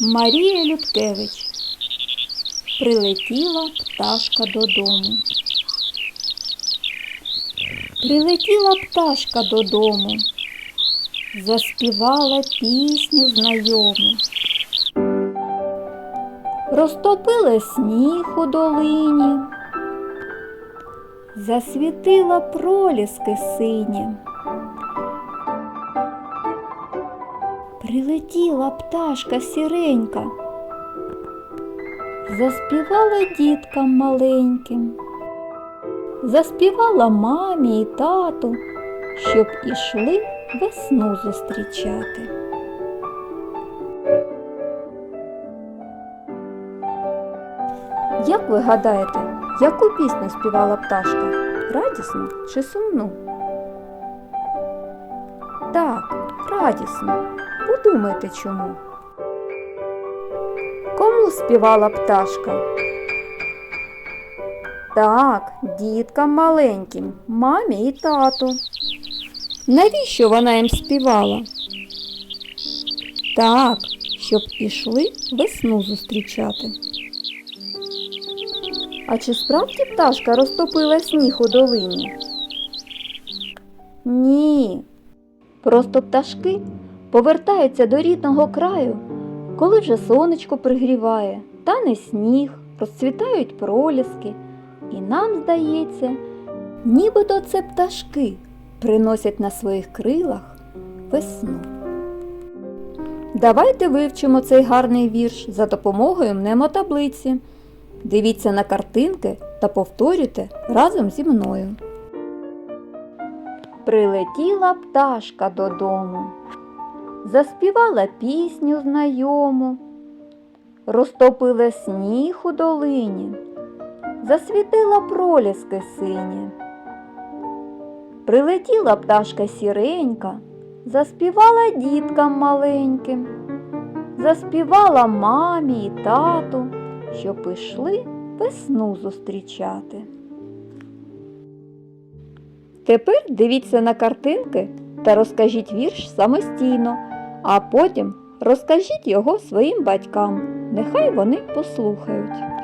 Марія Любкевич прилетіла пташка додому. Прилетіла пташка додому, заспівала пісню знайому. Розтопила сніг у долині, засвітила проліски сині. Прилетіла пташка сіренька, заспівала діткам маленьким, заспівала мамі і тату, щоб ішли весну зустрічати. Як ви гадаєте, яку пісню співала пташка? Радісну чи сумну? Так, радісну. Подумайте чому. Кому співала пташка? Так, діткам маленьким, мамі і тату. Навіщо вона їм співала? Так, щоб пішли весну зустрічати. А чи справді пташка розтопила сніг у долині? Ні. Просто пташки повертаються до рідного краю, коли вже сонечко пригріває, тане сніг, розцвітають проліски, і нам здається, нібито це пташки приносять на своїх крилах весну. Давайте вивчимо цей гарний вірш за допомогою мнемотаблиці. Дивіться на картинки та повторюйте разом зі мною. Прилетіла пташка додому, заспівала пісню знайому, розтопила сніг у долині, засвітила проліски сині. Прилетіла пташка сіренька, заспівала діткам маленьким, заспівала мамі і тату, що пішли весну зустрічати. Тепер дивіться на картинки та розкажіть вірш самостійно, а потім розкажіть його своїм батькам. Нехай вони послухають.